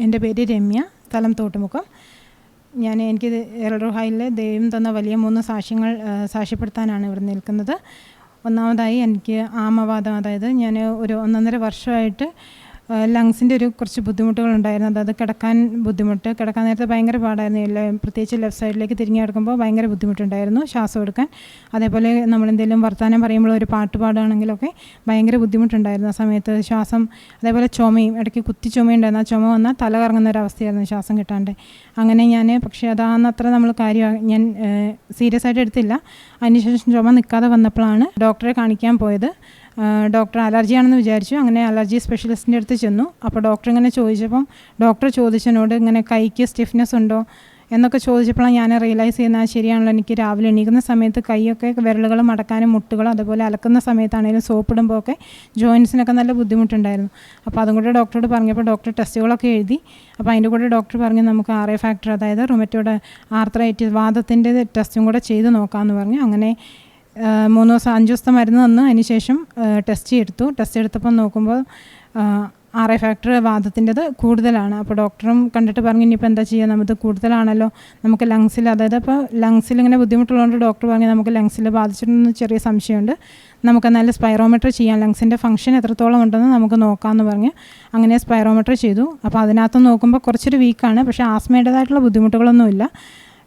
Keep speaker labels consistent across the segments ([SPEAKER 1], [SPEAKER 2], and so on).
[SPEAKER 1] എന്റെ പേര് രമ്യ സ്ഥലം തോട്ടുമുഖം. ഞാൻ എനിക്ക് എൽറുഹായിലെ ദൈവം തന്ന വലിയ മൂന്ന് സാക്ഷ്യങ്ങൾ സാക്ഷ്യപ്പെടുത്താനാണ് ഇവിടെ നിൽക്കുന്നത്. ഒന്നാമതായി എനിക്ക് ആമവാദം അതായത് ഞാൻ ഒരു ഒന്നൊന്നര വർഷമായിട്ട് ലങ്സിന്റെ ഒരു കുറച്ച് ബുദ്ധിമുട്ടുകൾ ബുദ്ധിമുട്ടുകളുണ്ടായിരുന്നു അതായത് കിടക്കാൻ ബുദ്ധിമുട്ട് കിടക്കാൻ നേരത്തെ ഭയങ്കര പാടായിരുന്നു. എല്ലാ പ്രത്യേകിച്ച് ലെഫ്റ്റ് സൈഡിലേക്ക് തിരിഞ്ഞ് കിടക്കുമ്പോൾ ഭയങ്കര ബുദ്ധിമുട്ടുണ്ടായിരുന്നു ശ്വാസം എടുക്കാൻ. അതേപോലെ നമ്മൾ നമ്മളെന്തെങ്കിലും വർത്തമാനം പറയുമ്പോൾ ഒരു പാട്ട് പാടുകയാണെങ്കിലൊക്കെ ഭയങ്കര ബുദ്ധിമുട്ടുണ്ടായിരുന്നു ആ സമയത്ത്. ശ്വാസം അതേപോലെ ചുമയും ഇടയ്ക്ക് കുത്തി ചുമയുണ്ടായിരുന്നു ആ ചുമ വന്നാൽ തല കറങ്ങുന്ന ഒരു അവസ്ഥയായിരുന്നു ശ്വാസം കിട്ടാണ്ട്. അങ്ങനെ ഞാൻ പക്ഷേ അതാന്നത്ര നമ്മൾ കാര്യം ഞാൻ സീരിയസ് ആയിട്ട് എടുത്തില്ല. അതിനുശേഷം ചുമ നിൽക്കാതെ വന്നപ്പോഴാണ് ഡോക്ടറെ കാണിക്കാൻ പോയത്. ഡോക്ടർ അലർജി ആണെന്ന് വിചാരിച്ചു. അങ്ങനെ അലർജി സ്പെഷ്യലിസ്റ്റിന്റെ അടുത്ത് ചെന്നു. അപ്പോൾ ഡോക്ടർ ഇങ്ങനെ ചോദിച്ചപ്പം ഡോക്ടർ ചോദിച്ചതിനോട് ഇങ്ങനെ കൈക്ക് സ്റ്റിഫ്നെസ് ഉണ്ടോ? എന്നൊക്കെ ചോദിച്ചപ്പോഴാണ് ഞാൻ റിയലൈസ് ചെയ്യുന്നത് "ആ, ശരിയാണല്ലോ. എനിക്ക് രാവിലെ എണീക്കുന്ന സമയത്ത് കൈയൊക്കെ വിരലുകൾ മടക്കാനും മുട്ടുകളും അതുപോലെ അലക്കുന്ന സമയത്താണെങ്കിലും സോപ്പിടുമ്പോൾ ഒക്കെ ജോയിൻസിനൊക്കെ നല്ല ബുദ്ധിമുട്ടുണ്ടായിരുന്നു. അപ്പോൾ അതും കൂടെ ഡോക്ടറോട് പറഞ്ഞപ്പോൾ ഡോക്ടർ ടെസ്റ്റുകളൊക്കെ എഴുതി. അപ്പോൾ അതിന്റെ കൂടെ ഡോക്ടർ പറഞ്ഞു നമുക്ക് ആർ എ ഫാക്ടർ അതായത് റൊമറ്റോയുടെ ആർത്രൈറ്റിസ് വാദത്തിന്റെ ടെസ്റ്റും കൂടെ ചെയ്ത് നോക്കാമെന്ന് പറഞ്ഞു. അങ്ങനെ മൂന്ന് ദിവസം അഞ്ച് ദിവസത്തെ മരുന്ന് തന്നു അതിന് ശേഷം ടെസ്റ്റ് എടുത്തു ടെസ്റ്റ് എടുത്തപ്പോൾ നോക്കുമ്പോൾ ആർ ഐ ഫാക്ടർ വാദത്തിന്റെത് കൂടുതലാണ്. അപ്പോൾ ഡോക്ടറും കണ്ടിട്ട് പറഞ്ഞു ഇനിയിപ്പോൾ എന്താ ചെയ്യുക? നമുക്ക് കൂടുതലാണല്ലോ. നമുക്ക് ലങ്സിൽ അതായത് ഇപ്പോൾ ലങ്സിൽ ഇങ്ങനെ ബുദ്ധിമുട്ടുള്ളതുകൊണ്ട് ഡോക്ടർ പറഞ്ഞു നമുക്ക് ലങ്സിൽ ബാധിച്ചിട്ടുണ്ടെന്ന് ചെറിയ സംശയമുണ്ട്. നമുക്ക് നല്ല സ്പൈറോമെട്രി ചെയ്യാം. ലങ്സിന്റെ ഫംഗ്ഷൻ എത്രത്തോളം ഉണ്ടെന്ന് നമുക്ക് നോക്കാമെന്ന് പറഞ്ഞ് അങ്ങനെ സ്പൈറോമെട്രി ചെയ്തു. അപ്പോൾ അതിനകത്ത് നോക്കുമ്പോൾ കുറച്ചൊരു വീക്കാണ് പക്ഷേ ആസ്മയുടേതായിട്ടുള്ള ബുദ്ധിമുട്ടുകളൊന്നുമില്ല.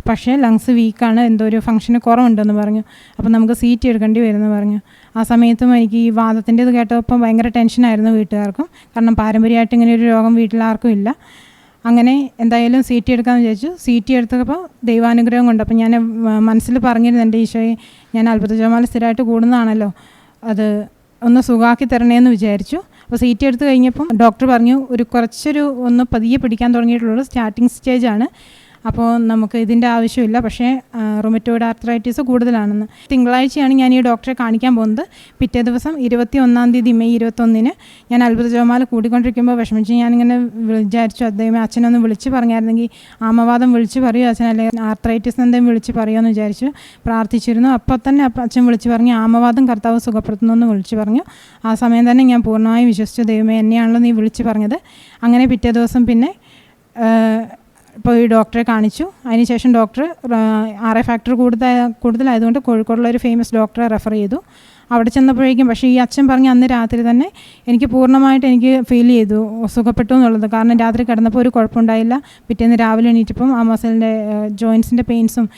[SPEAKER 1] പക്ഷേ ലങ്സ് വീക്കാണ് എന്തോ ഒരു ഫംഗ്ഷന് കുറവുണ്ടെന്ന് പറഞ്ഞു. അപ്പോൾ നമുക്ക് സീറ്റ് എടുക്കേണ്ടി വരുമെന്ന് പറഞ്ഞു. ആ സമയത്തും എനിക്ക് ഈ വാദത്തിന്റെത് കേട്ടപ്പോൾ ഭയങ്കര ടെൻഷനായിരുന്നു വീട്ടുകാർക്കും. കാരണം പാരമ്പര്യമായിട്ട് ഇങ്ങനെ ഒരു രോഗം വീട്ടിലാർക്കും ഇല്ല. അങ്ങനെ എന്തായാലും സീറ്റ് എടുക്കാമെന്ന് വിചാരിച്ചു. സീറ്റ് എടുത്തപ്പോൾ ദൈവാനുഗ്രഹം കൊണ്ട് അപ്പോൾ ഞാൻ മനസ്സിൽ പറഞ്ഞിരുന്നു എന്റെ ഈശോയെ ഞാൻ അത്ഭുത ജോമാല സ്ഥിരമായിട്ട് കൂടുന്നതാണല്ലോ. അത് ഒന്ന് സുഖമാക്കി തരണേന്ന് വിചാരിച്ചു. അപ്പോൾ സീറ്റ് എടുത്ത് കഴിഞ്ഞപ്പം ഡോക്ടർ പറഞ്ഞു ഒരു കുറച്ചൊരു ഒന്ന് പതിയെ പിടിക്കാൻ തുടങ്ങിയിട്ടുള്ളൂ സ്റ്റാർട്ടിങ് സ്റ്റേജാണ് അപ്പോൾ നമുക്ക് ഇതിന്റെ ആവശ്യമില്ല. പക്ഷേ റൊമറ്റോയിഡ് ആർത്രൈറ്റിസ് കൂടുതലാണെന്ന്. തിങ്കളാഴ്ചയാണ് ഞാൻ ഈ ഡോക്ടറെ കാണിക്കാൻ പോകുന്നത്. പിറ്റേ ദിവസം ഇരുപത്തി ഒന്നാം തീയതി മെയ് ഇരുപത്തൊന്നിന് ഞാൻ അത്ഭുത ജോമാല കൂടിക്കൊണ്ടിരിക്കുമ്പോൾ വിഷമിച്ച് ഞാനിങ്ങനെ വിചാരിച്ചു അദ്ദേഹം അച്ഛനൊന്ന് വിളിച്ച് പറഞ്ഞായിരുന്നെങ്കിൽ ആമവാദം വിളിച്ച് പറയുമോ അച്ഛൻ അല്ലെങ്കിൽ ആർത്രൈറ്റിസ് എന്തെങ്കിലും വിളിച്ച് പറയുമെന്ന് വിചാരിച്ചു പ്രാർത്ഥിച്ചിരുന്നു. അപ്പോൾ തന്നെ അച്ഛൻ വിളിച്ച് പറഞ്ഞു ആമവാദം കർത്താവ് സുഖപ്പെടുത്തുന്നു എന്ന് വിളിച്ച് പറഞ്ഞു. ആ സമയം തന്നെ ഞാൻ പൂർണമായും വിശ്വസിച്ചു ദൈവമേ എന്നെയാണല്ലോ നീ വിളിച്ച് പറഞ്ഞത്. അങ്ങനെ പിറ്റേ ദിവസം പിന്നെ ഈ ഡോക്ടറെ കാണിച്ചു. അതിനുശേഷം ഡോക്ടർ ആർ എ ഫാക്ടർ കൂടുതൽ കൂടുതലായതുകൊണ്ട് കോഴിക്കോടുള്ള ഒരു ഫേമസ് ഡോക്ടറെ റെഫർ ചെയ്തു. അവിടെ ചെന്നപ്പോഴേക്കും പക്ഷേ ഈ അച്ഛൻ പറഞ്ഞ അന്ന് രാത്രി തന്നെ എനിക്ക് പൂർണമായിട്ട് എനിക്ക് ഫീൽ ചെയ്തു സുഖപ്പെട്ടു എന്നുള്ളത്. കാരണം രാത്രി കിടന്നപ്പോൾ ഒരു കുഴപ്പമുണ്ടായില്ല. പിറ്റേന്ന് രാവിലെ എണീറ്റപ്പം ആ മസിലിന്റെ ജോയിൻസിന്റെ പെയിൻസും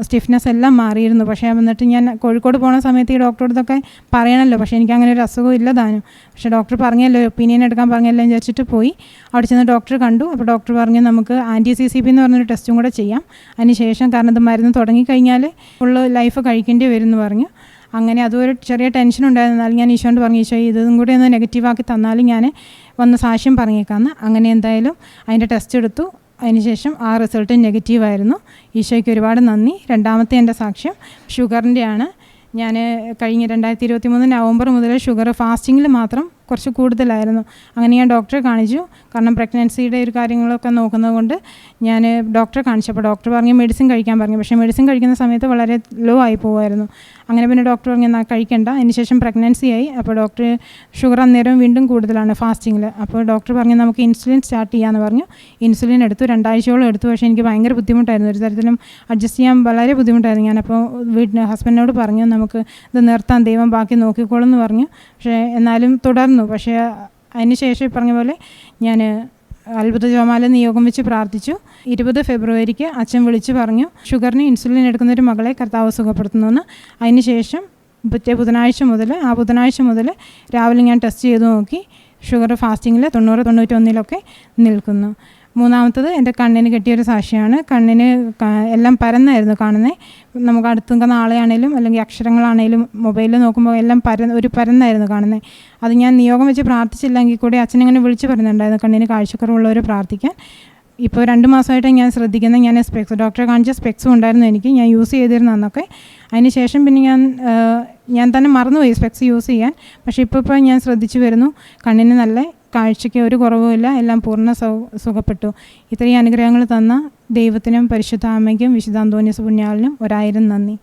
[SPEAKER 1] സ്റ്റിഫ്നെസ് എല്ലാം മാറിയിരുന്നു. പക്ഷേ എന്നിട്ട് ഞാൻ കോഴിക്കോട് പോണ സമയത്ത് ഈ ഡോക്ടറോടൊക്കെ പറയണമല്ലോ പക്ഷേ എനിക്ക് അങ്ങനെ ഒരു അസുഖം ഇല്ല താനും. പക്ഷേ ഡോക്ടർ പറഞ്ഞല്ലോ ഒപ്പീനിയൻ എടുക്കാൻ പറഞ്ഞല്ലോ എന്ന് വിചാരിച്ചിട്ട് പോയി. അവിടെ ചെന്ന് ഡോക്ടർ കണ്ടു. അപ്പോൾ ഡോക്ടർ പറഞ്ഞു നമുക്ക് ആന്റി സി സി പി എന്ന് പറഞ്ഞൊരു ടെസ്റ്റും കൂടെ ചെയ്യാം. അതിന് ശേഷം കാരണം ഇത് മരുന്ന് തുടങ്ങിക്കഴിഞ്ഞാൽ ഫുള്ള് ലൈഫ് കഴിക്കേണ്ടി വരും എന്ന് പറഞ്ഞു. അങ്ങനെ അതൊരു ചെറിയ ടെൻഷൻ ഉണ്ടായിരുന്നു. എന്നാലും ഞാൻ ഈശോണ്ട് പറഞ്ഞു ഈശോ ഇതും കൂടി ഒന്ന് നെഗറ്റീവാക്കി തന്നാലും ഞാൻ വന്ന് സാക്ഷ്യം പറഞ്ഞേക്കാമെന്ന് അങ്ങനെ എന്തായാലും അതിന്റെ ടെസ്റ്റ് എടുത്തു. അതിനുശേഷം ആ റിസൾട്ട് നെഗറ്റീവായിരുന്നു ഈശോയ്ക്ക് ഒരുപാട് നന്ദി. രണ്ടാമത്തെ എന്റെ സാക്ഷ്യം ഷുഗറിന്റെയാണ് ഞാൻ കഴിഞ്ഞ രണ്ടായിരത്തി ഇരുപത്തി മൂന്ന് നവംബർ മുതൽ ഷുഗർ ഫാസ്റ്റിങ്ങിൽ മാത്രം കുറച്ച് കൂടുതലായിരുന്നു. അങ്ങനെ ഞാൻ ഡോക്ടറെ കാണിച്ചു. കാരണം പ്രഗ്നൻസിയുടെ ഒരു കാര്യങ്ങളൊക്കെ നോക്കുന്നത് കൊണ്ട് ഞാൻ ഡോക്ടറെ കാണിച്ചപ്പോൾ ഡോക്ടർ പറഞ്ഞു മെഡിസിൻ കഴിക്കാൻ പറഞ്ഞു. പക്ഷേ മെഡിസിൻ കഴിക്കുന്ന സമയത്ത് വളരെ ലോ ആയി പോകുമായിരുന്നു അങ്ങനെ പിന്നെ ഡോക്ടർ പറഞ്ഞു എന്നാൽ കഴിക്കണ്ട. അതിന് ശേഷം പ്രഗ്നൻസി ആയി. അപ്പോൾ ഡോക്ടർ ഷുഗർ അന്നേരം വീണ്ടും കൂടുതലാണ് ഫാസ്റ്റിങ്ങിൽ അപ്പോൾ ഡോക്ടർ പറഞ്ഞു നമുക്ക് ഇൻസുലിൻ സ്റ്റാർട്ട് ചെയ്യാമെന്ന് പറഞ്ഞു. ഇൻസുലിൻ എടുത്തു. രണ്ടാഴ്ചയോളം എടുത്തു. പക്ഷേ എനിക്ക് ഭയങ്കര ബുദ്ധിമുട്ടായിരുന്നു. ഒരു തരത്തിലും അഡ്ജസ്റ്റ് ചെയ്യാൻ വളരെ ബുദ്ധിമുട്ടായിരുന്നു. ഞാനപ്പോൾ വീട്ടിൽ ഹസ്ബൻഡിനോട് പറഞ്ഞു നമുക്ക് ഇത് നിർത്താൻ ദൈവം ബാക്കി നോക്കിക്കോളും എന്ന് പറഞ്ഞു. പക്ഷേ എന്നാലും തുടർന്നു പക്ഷേ അതിനുശേഷം ഈ പറഞ്ഞ പോലെ ഞാൻ അത്ഭുത ജോമാല നിയോഗം വെച്ച് പ്രാർത്ഥിച്ചു. ഇരുപത് ഫെബ്രുവരിക്ക് അച്ഛൻ വിളിച്ചു പറഞ്ഞു ഷുഗറിന് ഇൻസുലിൻ എടുക്കുന്ന ഒരു മകളെ കർത്താവ് സുഖപ്പെടുത്തുന്നു അതിനുശേഷം പിറ്റേ ബുധനാഴ്ച മുതൽ ആ ബുധനാഴ്ച മുതൽ രാവിലെ ഞാൻ ടെസ്റ്റ് ചെയ്ത് നോക്കി ഷുഗർ ഫാസ്റ്റിങ്ങിൽ തൊണ്ണൂറ് തൊണ്ണൂറ്റൊന്നിലൊക്കെ നിൽക്കുന്നു. മൂന്നാമത്തത് എന്റെ കണ്ണിന് കിട്ടിയൊരു സാക്ഷിയാണ്. കണ്ണിന് എല്ലാം പരന്നായിരുന്നു കാണുന്നത് നമുക്ക് അടുത്ത് ആളെയാണേലും അല്ലെങ്കിൽ അക്ഷരങ്ങളാണേലും മൊബൈലിൽ നോക്കുമ്പോൾ എല്ലാം പര ഒരു പരന്നായിരുന്നു കാണുന്നത് അത് ഞാൻ നിയോഗം വെച്ച് പ്രാർത്ഥിച്ചില്ലെങ്കിൽ കൂടി അച്ഛനിങ്ങനെ വിളിച്ച് പറയുന്നുണ്ടായിരുന്നു കണ്ണിന് കാഴ്ചക്കുറവുള്ളവർ പ്രാർത്ഥിക്കാൻ. ഇപ്പോൾ രണ്ട് മാസമായിട്ട് ഞാൻ ശ്രദ്ധിക്കുന്നത്. ഞാൻ സ്പെക്സ് ഡോക്ടറെ കാണിച്ച സ്പെക്സും ഉണ്ടായിരുന്നു എനിക്ക്. ഞാൻ യൂസ് ചെയ്തിരുന്നു അന്നൊക്കെ. അതിന് ശേഷം പിന്നെ ഞാൻ ഞാൻ തന്നെ മറന്നുപോയി സ്പെക്സ് യൂസ് ചെയ്യാൻ. പക്ഷേ ഇപ്പോൾ ഇപ്പോൾ ഞാൻ ശ്രദ്ധിച്ചു വരുന്നു. കണ്ണിന് നല്ല കാഴ്ചയ്ക്ക് ഒരു കുറവുമില്ല എല്ലാം പൂർണ സൗ സുഖപ്പെട്ടു. ഇത്രയും അനുഗ്രഹങ്ങൾ തന്ന ദൈവത്തിനും പരിശുദ്ധ അമ്മയ്ക്കും വിശുദ്ധ പുണ്യാളിനും ഒരായിരം നന്ദി.